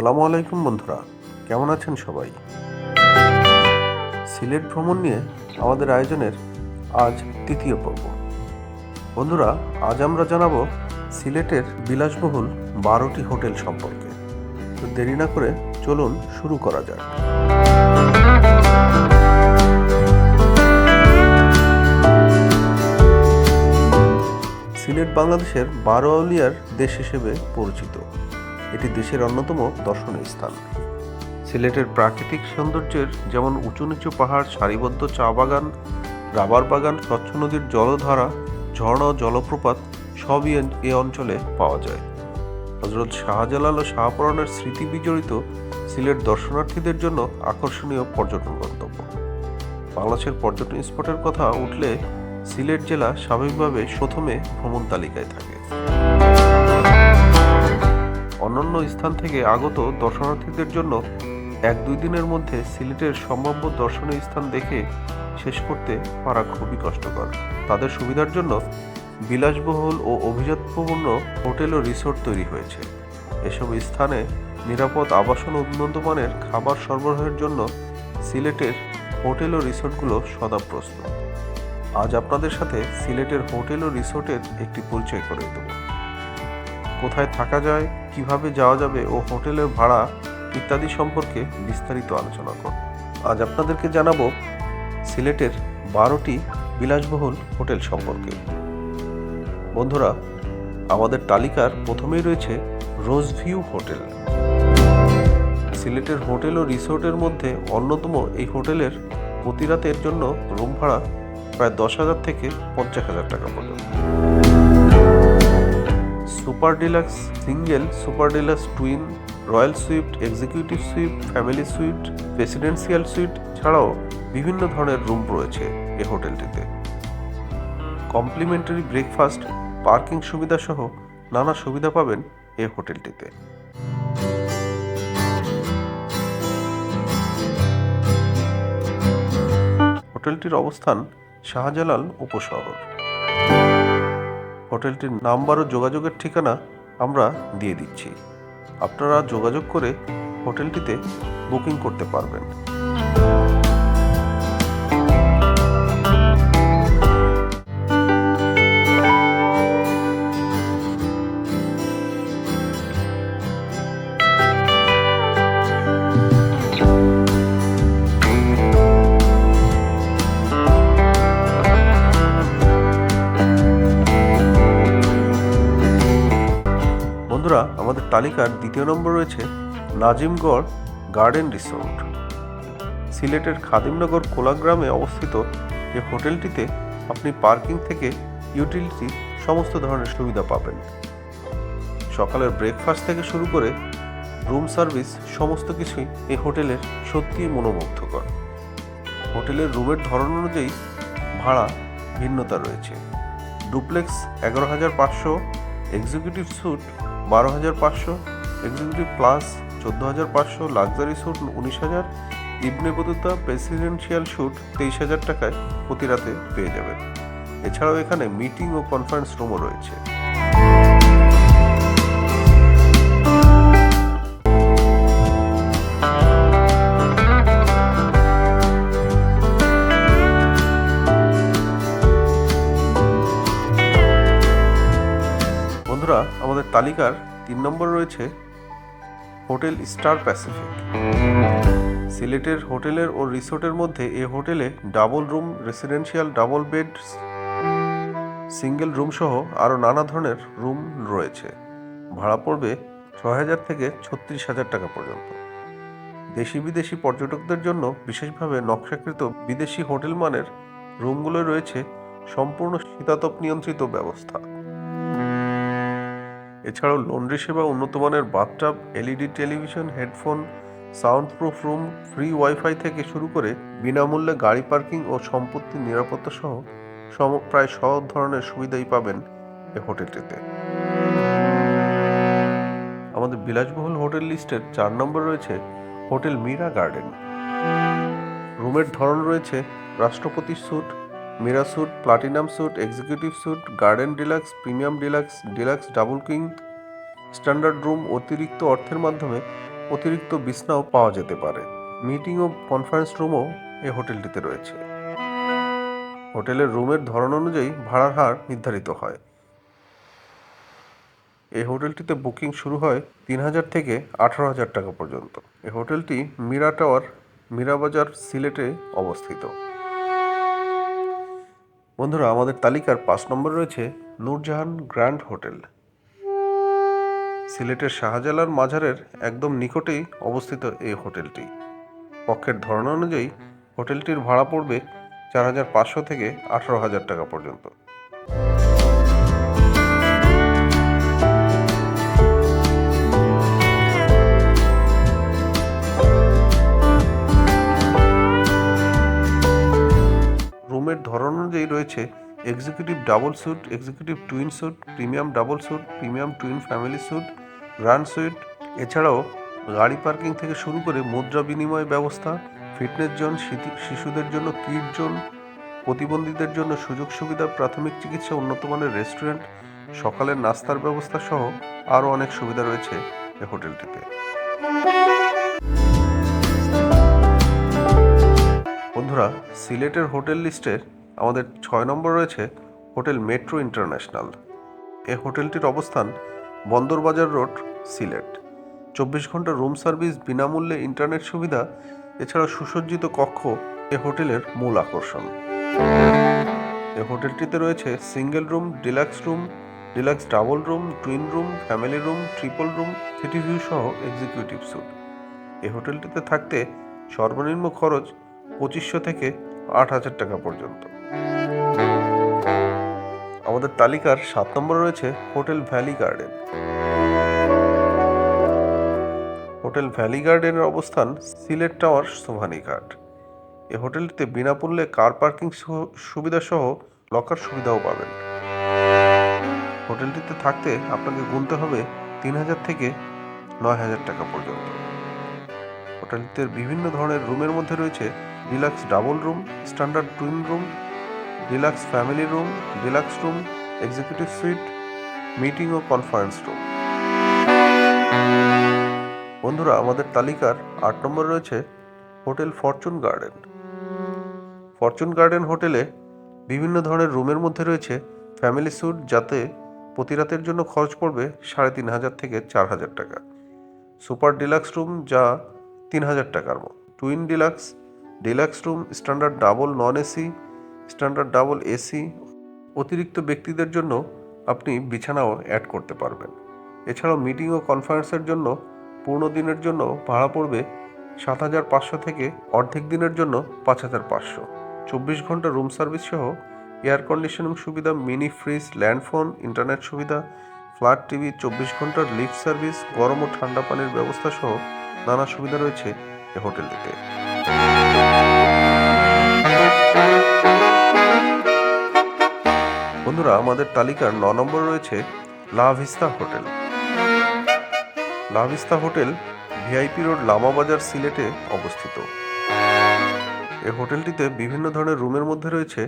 আসসালামু আলাইকুম বন্ধুরা। কেমন আছেন সবাই? সিলেট ভ্রমণ নিয়ে আমাদের আয়োজনের আজ তৃতীয় পর্ব। বন্ধুরা, আজ আমরা জানাব সিলেটের বিলাসবহুল বারোটি হোটেল সম্পর্কে। তো দেরি না করে চলুন শুরু করা যাক। সিলেট বাংলাদেশের বারো আউলিয়ার দেশ হিসেবে পরিচিত। এটি দেশের অন্যতম দর্শনীয় স্থান। সিলেটের প্রাকৃতিক সৌন্দর্যের যেমন উঁচু নিচু পাহাড়, সারিবদ্ধ চা বাগান, রাবার বাগান, স্বচ্ছ নদীর জলধারা, ঝর্ণা জলপ্রপাত সবই এ- এ অঞ্চলে পাওয়া যায়। হজরত শাহজালাল ও শাহপরানের স্মৃতি বিজড়িত সিলেট দর্শনার্থীদের জন্য আকর্ষণীয় পর্যটন গন্তব্য। বাংলাদেশের পর্যটন স্পটের কথা উঠলে সিলেট জেলা স্বাভাবিকভাবে প্রথমে ভ্রমণ তালিকায় থাকে। অন্যান্য স্থান থেকে আগত দর্শনার্থীদের জন্য এক দুই দিনের মধ্যে সিলেটের সম্ভাব্য দর্শনীয় স্থান দেখে শেষ করতে পারা খুবই কষ্টকর। তাদের সুবিধার জন্য বিলাসবহুল ও অভিজাতপূর্ণ হোটেল ও রিসোর্ট তৈরি হয়েছে। এসব স্থানে নিরাপদ আবাসন ও উন্নত মানের খাবার সরবরাহের জন্য সিলেটের হোটেল ও রিসোর্টগুলো সদা প্রস্তুত আজ আপনাদের সাথে সিলেটের হোটেল ও রিসোর্টের একটি পরিচয় করে দেব। কোথায় থাকা যায়, কীভাবে যাওয়া যাবে ও হোটেলের ভাড়া ইত্যাদি সম্পর্কে বিস্তারিত আলোচনা করব। আজ আপনাদেরকে জানাব সিলেটের বারোটি বিলাসবহুল হোটেল সম্পর্কে। বন্ধুরা, আমাদের তালিকার প্রথমেই রয়েছে রোজ ভিউ হোটেল। সিলেটের হোটেল ও রিসোর্টের মধ্যে অন্যতম এই হোটেলের প্রতি রাতের জন্য রুম ভাড়া প্রায় দশ হাজার থেকে পঞ্চাশ হাজার টাকা পর্যন্ত। Super deluxe single, super deluxe twin, royal suite, executive suite, family suite presidential suite ছাড়াও বিভিন্ন ধরনের রুম রয়েছে এই হোটেলটিতে। কমপ্লিমেন্টারি ব্রেকফাস্ট, পার্কিং সুবিধা সহ নানা সুবিধা পাবেন এই হোটেলটিতে। হোটেলটির অবস্থান শাহজালাল উপশহর হোটেলটির নাম্বার ও যোগাযোগের ঠিকানা আমরা দিয়ে দিচ্ছি। আপনারা যোগাযোগ করে হোটেলটিতে বুকিং করতে পারবেন। তালিকার দ্বিতীয় নম্বর রয়েছে নাজিমগড় গার্ডেন রিসোর্ট। সিলেটের খাদিমনগর কোলাগ্রামে অবস্থিত এই হোটেলটিতে আপনি পার্কিং থেকে ইউটিলিটি সমস্ত ধরনের সুবিধা পাবেন। সকালের ব্রেকফাস্ট থেকে শুরু করে রুম সার্ভিস সমস্ত কিছুই এই হোটেলের সত্যিই মনোমুগ্ধকর। হোটেলের রুমের ধরন অনুযায়ী ভাড়া ভিন্নতা রয়েছে। ডুপ্লেক্স এগারো হাজার পাঁচশো, এক্সিকিউটিভ স্যুট বারো হাজার পাঁচশো এক্সিকিউটিভ প্লাস চোদ্দ হাজার পাঁচশো লাক্সারি স্যুট উনিশ হাজার, ইবনে বতুতা প্রেসিডেন্সিয়াল স্যুট তেইশ হাজার টাকায় প্রতি রাতে পেয়ে যাবেন। এছাড়াও এখানে মিটিং ও কনফারেন্স রুমও রয়েছে। তালিকার তিন নম্বর রয়েছে হোটেল স্টার প্যাসিফিক। সিলেটের হোটেলের ও রিসোর্টের মধ্যে এ হোটেলে double room, residential double bed single room সহ আরও নানা ধরনের রুম রয়েছে। ভাড়া পড়বে ছয় হাজার থেকে ছত্রিশ হাজার টাকা পর্যন্ত। দেশি বিদেশি পর্যটকদের জন্য বিশেষভাবে নকশাকৃত বিদেশি হোটেল মানের রুমগুলো রয়েছে সম্পূর্ণ শীতাতপ নিয়ন্ত্রিত ব্যবস্থা। এছাড়াও লন্ড্রি সেবা উন্নত মানের bathtub LED television headphone soundproof room free WiFi থেকে শুরু করে বিনামূল্যে গাড়ি পার্কিং ও সম্পত্তির নিরাপত্তা সহ সম, প্রায় সব ধরনের সুবিধাই পাবেন এ হোটেলটিতে। আমাদের বিলাসবহুল হোটেল লিস্টের চার নম্বর রয়েছে হোটেল মীরা গার্ডেন। রুমের ধরন রয়েছে রাষ্ট্রপতি suite Meera suite, platinum suite, executive suite, garden deluxe, premium deluxe deluxe double king, standard room, অতিরিক্ত অর্থের মাধ্যমে অতিরিক্ত বিছনাও পাওয়া যেতে পারে। মিটিং ও কনফারেন্স রুমও এই হোটেলটিতে রয়েছে। হোটেলের রুমের ধরন অনুযায়ী ভাড়ার হার নির্ধারিত হয়। এই হোটেলটিতে বুকিং শুরু হয় তিন হাজার থেকে আঠারো হাজার টাকা পর্যন্ত। এই হোটেলটি মীরা টাওয়ার মীরাবাজার সিলেটে অবস্থিত। বন্ধুরা, আমাদের তালিকার পাঁচ নম্বর রয়েছে নূরজাহান গ্র্যান্ড হোটেল। সিলেটের শাহজালাল মাঝারের একদম নিকটেই অবস্থিত এই হোটেলটি। পক্ষের ধরন অনুযায়ী হোটেলটির ভাড়া পড়বে চার হাজার পাঁচশো থেকে আঠারো হাজার টাকা পর্যন্ত। অনুযায়ী রয়েছে executive double suite executive twin suite premium double suite premium twin family suite grand suite এছাড়াও গাড়ি পার্কিং থেকে শুরু করে মুদ্রা বিনিময় ব্যবস্থা, ফিটনেস জোন শিশুদের জন্য কিট জোন, প্রতিবন্ধীদের জন্য সুযোগ সুবিধা, প্রাথমিক চিকিৎসা, উন্নত মানের রেস্টুরেন্ট, সকালের নাস্তার ব্যবস্থা সহ আরও অনেক সুবিধা রয়েছে এই হোটেলটিতে। বন্ধুরা, সিলেটের হোটেল লিস্টের আমাদের ছয় নম্বর রয়েছে হোটেল মেট্রো ইন্টারন্যাশনাল। এ হোটেলটির অবস্থান বন্দরবাজার রোড, সিলেট। চব্বিশ ঘণ্টা রুম সার্ভিস বিনামূল্যে ইন্টারনেট সুবিধা, এছাড়া সুসজ্জিত কক্ষ এ হোটেলের মূল আকর্ষণ। এ হোটেলটিতে রয়েছে single room, deluxe room, deluxe double room, twin room, family room, triple room, city view সহ এক্সিকিউটিভ স্যুট। এই হোটেলটিতে থাকতে সর্বনিম্ন খরচ পঁচিশশো থেকে আট হাজার টাকা পর্যন্ত। আমাদের তালিকার সাত নম্বরে রয়েছে hotel Valley Garden. Hotel Valley গার্ডেনের অবস্থান সিলেট টাওয়ার সোভানীঘাট এই হোটেলটিতে বিনামূল্যে কার পার্কিং সুবিধা সহ লকার সুবিধাও পাবেন। হোটেলটিতে থাকতে আপনাকে গুনতে হবে তিন হাজার থেকে নয় হাজার টাকা পর্যন্ত। হোটেলটিতে বিভিন্ন ধরনের রুমের মধ্যে রয়েছে deluxe double room, standard twin room deluxe family room, deluxe room, executive suite meeting ও কনফারেন্স রুম। বন্ধুরা, আমাদের তালিকার আট নম্বর রয়েছে hotel Fortune Garden. Fortune Garden হোটেলে বিভিন্ন ধরনের রুমের মধ্যে রয়েছে ফ্যামিলি স্যুট যাতে প্রতি রাতের জন্য খরচ পড়বে সাড়ে তিন হাজার থেকে চার হাজার টাকা। সুপার ডিলাক্স রুম যা তিন হাজার টাকার মতো। Twin deluxe deluxe room, standard double non AC standard double AC, অতিরিক্ত ব্যক্তিদের জন্য আপনি বিছানাও অ্যাড করতে পারবেন। এছাড়াও মিটিং ও কনফারেন্সের জন্য পূর্ণ দিনের জন্য ভাড়া পড়বে সাত হাজার পাঁচশো থেকে অর্ধেক দিনের জন্য পাঁচ হাজার পাঁচশো। চব্বিশ ঘণ্টা রুম সার্ভিস সহ এয়ার কন্ডিশনিং সুবিধা মিনি ফ্রিজ ল্যান্ডফোন ইন্টারনেট সুবিধা ফ্ল্যাট টিভি চব্বিশ ঘণ্টার লিফট সার্ভিস গরম ও ঠান্ডা পানির ব্যবস্থা সহ নানা সুবিধা রয়েছে এই হোটেলটিতে। বন্ধুরা, আমাদের তালিকার ন নম্বর রয়েছে Lavista hotel. Lavista hotel VIP road, Lamabazar সিলেটে অবস্থিত। এই হোটেলটিতে বিভিন্ন ধরনের রুমের মধ্যে রয়েছে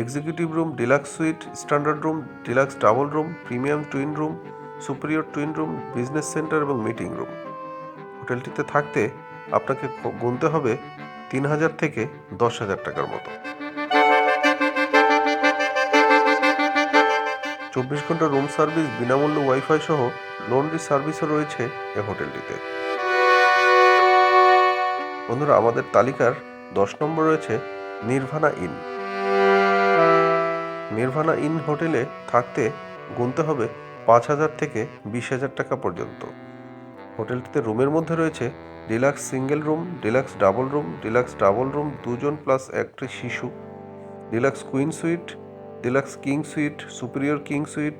executive room, deluxe suite, standard room, deluxe double room, premium twin room, superior twin room, business centre এবং মিটিং রুম। হোটেলটিতে থাকতে আপনাকে গুনতে হবে তিন হাজার থেকে দশ হাজার টাকার মতো। চব্বিশ ঘণ্টা রুম সার্ভিস বিনামূল্য ওয়াইফাই সহ লন্ড্রি সার্ভিসও রয়েছে এ হোটেলটিতে। বন্ধুরা, আমাদের তালিকার দশ নম্বর রয়েছে নির্ভানা ইন। নির্ভানা ইন হোটেলে থাকতে গুনতে হবে পাঁচ হাজার থেকে বিশ হাজার টাকা পর্যন্ত। হোটেলটিতে রুমের মধ্যে রয়েছে deluxe single room, deluxe double room, deluxe double room দুজন প্লাস একটি শিশু, deluxe queen suite deluxe king suite, superior king suite,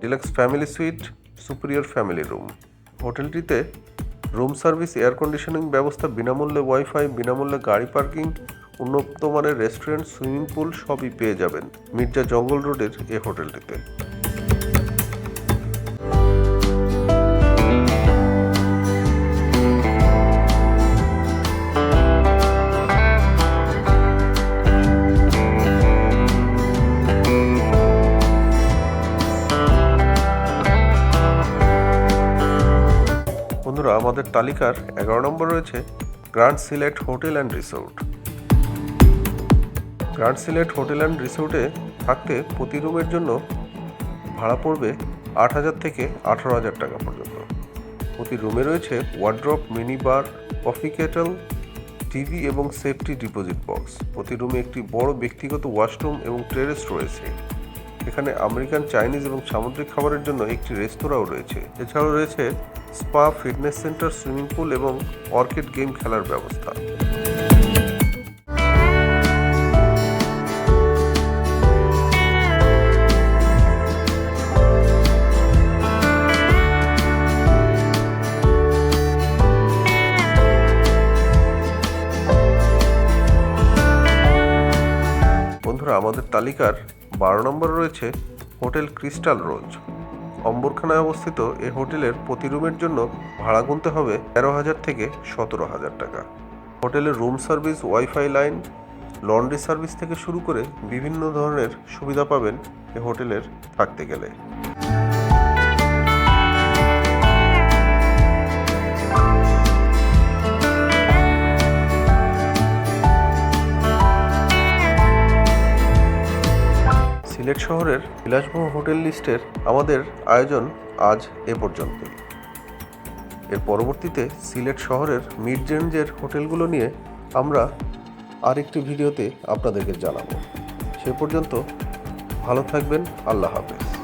deluxe family suite, superior family room. হোটেলটিতে room service, air conditioning ব্যবস্থা, বিনামূল্যে ওয়াইফাই, বিনামূল্যে গাড়ি পার্কিং উন্নত মানের restaurant, swimming pool সবই পেয়ে যাবেন মির্জা জঙ্গল রোডের এ হোটেলটিতে। তালিকার এগারো নম্বর রয়েছে grand Sylhet hotel and resort. Grand Sylhet hotel and রিসোর্টে থাকতে প্রতি রুমের জন্য ভাড়া পড়বে আট হাজার থেকে আঠারো হাজার টাকা পর্যন্ত। প্রতি রুমে রয়েছে wardrobe mini bar coffee kettle TV এবং সেফটি ডিপোজিট বক্স প্রতি রুমে একটি বড় ব্যক্তিগত ওয়াশরুম এবং টেরেস রয়েছে। এখানে আমেরিকান, চাইনিজ এবং সামুদ্রিক খাবারের জন্য একটি রেস্তোরাঁও রয়েছে। এছাড়াও রয়েছে spa fitness centre, swimming pool এবং অর্কিড গেম খেলার ব্যবস্থা। বন্ধুরা, আমাদের তালিকার বারো নম্বর রয়েছে হোটেল ক্রিস্টাল রোজ। অম্বরখানায় অবস্থিত এ হোটেলের প্রতি রুমের জন্য ভাড়া গুনতে হবে তেরো হাজার থেকে সতেরো হাজার টাকা। হোটেলের room service, WiFi line, laundry service থেকে শুরু করে বিভিন্ন ধরনের সুবিধা পাবেন এ হোটেলের থাকতে গেলে। সিলেট শহরের বিলাসবহ হোটেল লিস্টের আমাদের আয়োজন আজ এ পর্যন্ত। এর পরবর্তীতে সিলেট শহরের মিড রেঞ্জের হোটেলগুলো নিয়ে আমরা আরেকটি ভিডিওতে আপনাদেরকে জানাব। সে পর্যন্ত ভালো থাকবেন, আল্লাহ হাফেজ।